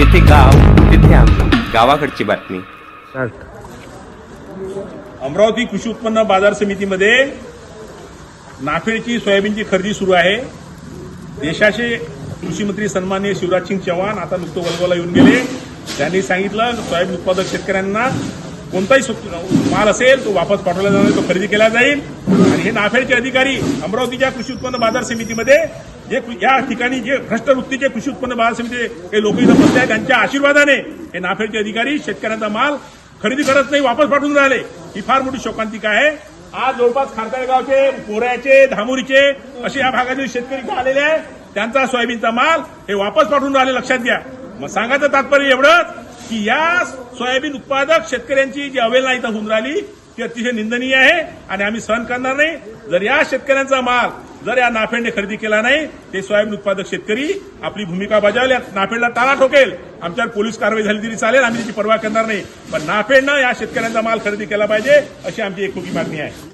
जिथे गाव तिथे आम्ही गावाकडची बातमी. अमरावती कृषी उत्पन्न बाजार समितीमध्ये नाफेडची सोयाबीनची खरेदी सुरू आहे. देशाचे कृषी मंत्री सन्माननीय शिवराज सिंग चौहान आता नुकतं वलगोला येऊन गेले. त्यांनी सांगितलं सोयाबीन उत्पादक शेतकऱ्यांना कोणताही माल असेल तो वापस पाठवला जाणार तो खरेदी केला जाईल. आणि हे नाफेडचे अधिकारी अमरावतीच्या कृषी उत्पन्न बाजार समितीमध्ये जे या ठिकाणी जे भ्रष्ट वृत्तीचे कृषी उत्पन्न बाजार समितीचे हे लोक इथं बसले आहेत त्यांच्या आशीर्वादाने हे नाफेडचे अधिकारी शेतकऱ्यांचा माल खरेदी करत नाही वापस पाठवून राहिले. ही फार मोठी शोकांतिका आहे. आज जवळपास खारतळगावचे कोऱ्याचे धामुरीचे असे या भागातील शेतकरी आलेले आहेत. त्यांचा सोयाबीनचा माल हे वापस पाठवून राहिले लक्षात घ्या. मग सांगायचं तात्पर्य एवढंच की या सोयाबीन उत्पादक शेतकऱ्यांची जी अवेलना इथं होऊन राहिली ती अतिशय निंदनीय आहे आणि आम्ही सहन करणार नाही. जर या शेतकऱ्यांचा माल जर या नाफेडने खरेदी केला नाही ते सोयाबीन उत्पादक शेतकरी आपली भूमिका बजावल्या नाफेडला ताळा ठोकेल. आमच्यावर पोलीस कारवाई झाली तरी चालेल आम्ही त्याची पर्वा करणार नाही. पण नाफेडनं या शेतकऱ्यांचा माल खरेदी केला पाहिजे अशी आमची एक मागणी आहे.